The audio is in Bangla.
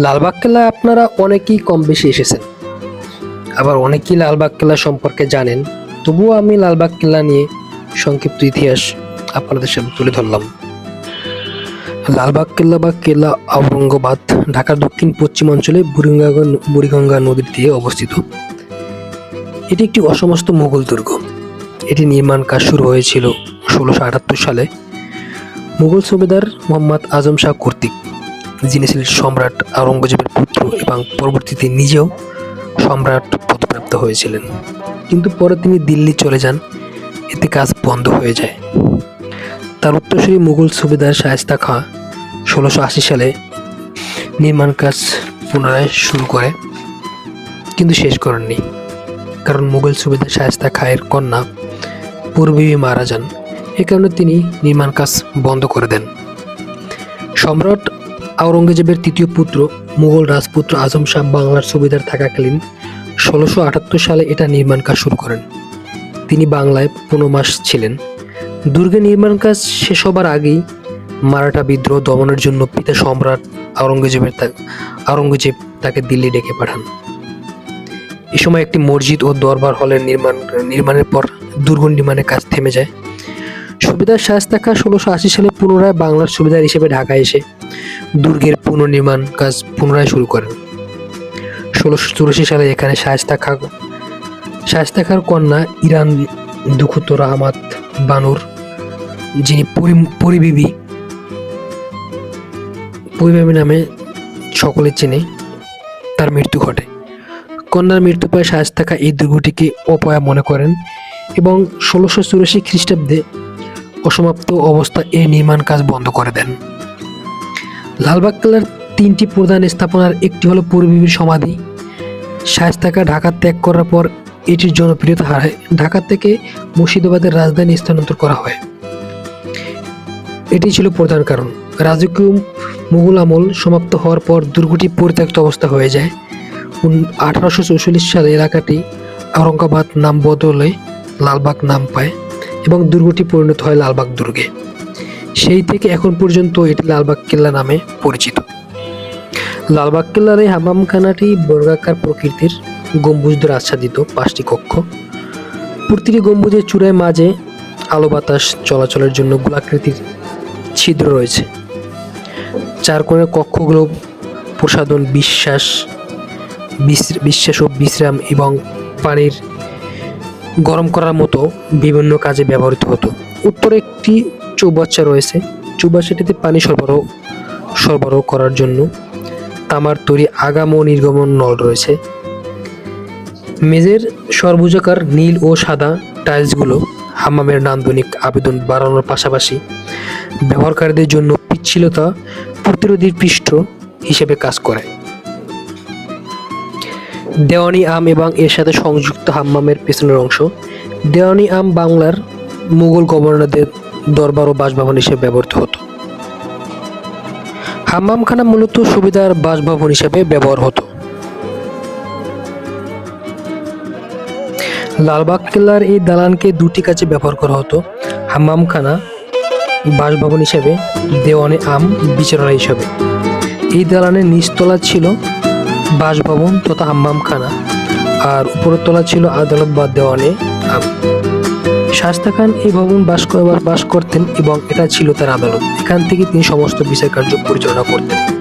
লালবাগ কেল্লা আপনারা অনেকেই কম বেশি এসেছেন। আবার অনেকেই লালবাগ কেল্লা সম্পর্কে জানেন, তবুও আমি লালবাগ কেল্লা নিয়ে সংক্ষিপ্ত ইতিহাস আপনাদের সামনে তুলে ধরলাম। লালবাগ কেল্লা বা কেল্লা আওরঙ্গাবাদ ঢাকার দক্ষিণ পশ্চিমাঞ্চলে বুড়িগঙ্গা বুড়িগঙ্গা নদীর দিয়ে অবস্থিত। এটি একটি অসমস্ত মোগল দুর্গ। এটি নির্মাণ কাজ শুরু হয়েছিল ষোলোশো আটাত্তর সালে। মুঘল সুবেদার মোহাম্মদ আজম শাহ কর্তৃক। যিনি ছিলেন সম্রাট আওরঙ্গজেবের পুত্র এবং পরবর্তীতে নিজেও সম্রাট পদপ্রাপ্ত হয়েছিলেন। কিন্তু পরে তিনি দিল্লি চলে যান, এতে কাজ বন্ধ হয়ে যায়। তার উত্তরসূরি মুঘল সুবেদার শায়েস্তা খাঁ ষোলোশো আশি সালে নির্মাণ কাজ পুনরায় শুরু করে, কিন্তু শেষ করেননি। কারণ মুঘল সুবেদার শায়েস্তা খাঁয়ের কন্যা পূর্বেই মারা যান এ কারণে তিনি নির্মাণ কাজ বন্ধ করে দেন। সম্রাট আওরঙ্গজেবের তৃতীয় পুত্র মুঘল রাজপুত্র আজম শাহ বাংলার সুবিধার থাকাকালীন ষোলোশো আটাত্তর সালে এটা নির্মাণ কাজ শুরু করেন। তিনি বাংলায় পনেরো মাস ছিলেন। দুর্গে নির্মাণ কাজ শেষ হবার আগেই মারাঠা বিদ্রোহ দমনের জন্য পিতা সম্রাট আওরঙ্গজেবের আওরঙ্গজেব তাকে দিল্লি ডেকে পাঠান। এ সময় একটি মসজিদ ও দরবার হলের নির্মাণ, নির্মাণের পর দুর্গ নির্মাণের কাজ থেমে যায়। সুবিধার শাস্তা খা ষোলোশো আশি সালে পুনরায় বাংলার সুবিধার হিসেবে ঢাকায় এসে দুর্গের পুনর্নির্মাণ কাজ পুনরায় শুরু করেন। ষোলোশো চুরাশি সালে এখানে শায়স্তা খা শায়স্তা খার কন্যা ইরান দুখুত রহমাত বানুর, যিনি পরি- পরিবিবি পরিবিবি নামে সকলে চেনে, তার মৃত্যু ঘটে। কন্যার মৃত্যু পায় শায়স্তা খা এই দুর্গটিকে অপয়া মনে করেন এবং ষোলোশো চুরাশি খ্রিস্টাব্দে অসমাপ্ত অবস্থা এই নির্মাণ কাজ বন্ধ করে দেন। লালবাগ কেল্লার তিনটি প্রধান স্থাপনার একটি হলো পূর্ববীর সমাধি। শায়স্তাকা ঢাকা ত্যাগ করার পর এটির জনপ্রিয়তা হারায় ঢাকা থেকে মুর্শিদাবাদের রাজধানী স্থানান্তর করা হয়। এটি ছিল প্রধান কারণ। রাজকীয় মুঘল আমল সমাপ্ত হওয়ার পর দুর্গটি পরিত্যক্ত অবস্থা হয়ে যায়। আঠারোশো চৌচল্লিশ সালে এলাকাটি আওরঙ্গাবাদ নাম বদলে লালবাগ নাম পায় এবং দুর্গটি পরিণত হয় লালবাগ দুর্গে। সেই থেকে এখন পর্যন্ত এটি লালবাগ কেল্লা নামে পরিচিত। লালবাগ কেল্লার এই হামামখানাটি বর্গাকার প্রকৃতির গম্বুজ দ্বারা আচ্ছাদিত পাঁচটি কক্ষ। প্রতিটি গম্বুজের চূড়ায় মাঝে আলো বাতাস চলাচলের জন্য গোলাকৃতির ছিদ্র রয়েছে। চার কোণের কক্ষগুলো প্রসাধন বিশ্বাস বিশ্বাস ও বিশ্রাম এবং পানির গরম করার মতো বিভিন্ন কাজে ব্যবহৃত হতো। উত্তরে একটি চৌবাচ্চা রয়েছে। চৌবাচ্চাটিতে পানি সরবরাহ সরবরাহ করার জন্য তামার তৈরি আগাম ও নির্গমন নল রয়েছে। মেঝের সর্বুজাকার নীল ও সাদা টাইলসগুলো হাম্মামের নান্দনিক আবেদন বাড়ানোর পাশাপাশি ব্যবহারকারীদের জন্য পিচ্ছিলতা প্রতিরোধী পৃষ্ঠ হিসেবে কাজ করে। দেওয়ানি আম এবং এর সাথে সংযুক্ত হাম্মামের পেছনের অংশ। দেওয়ানি আম বাংলার মুঘল গভর্নরদের দরবার ও বাসভবন হিসেবে ব্যবহৃত হতো। হাম্মামখানা মূলত সুবিধার বাসভবন হিসেবে ব্যবহার হতো। লালবাগ কেল্লার এই দালানকে দুটি কাজে ব্যবহার করা হতো। হাম্মামখানা বাসভবন হিসেবে, দেওয়ানে আম বিচারালয় হিসেবে। এই দালানের নিচতলা ছিল বাসভবন তথা হাম্মামখানা। আর উপরের তলা ছিল আদালত বা দেওয়ানে আম। শাস্তা খান এই ভবন বাস বাস করতেন এবং এটা ছিল তার আদালত। এখান থেকে তিনি সমস্ত বিচার কার্য পরিচালনা করতেন।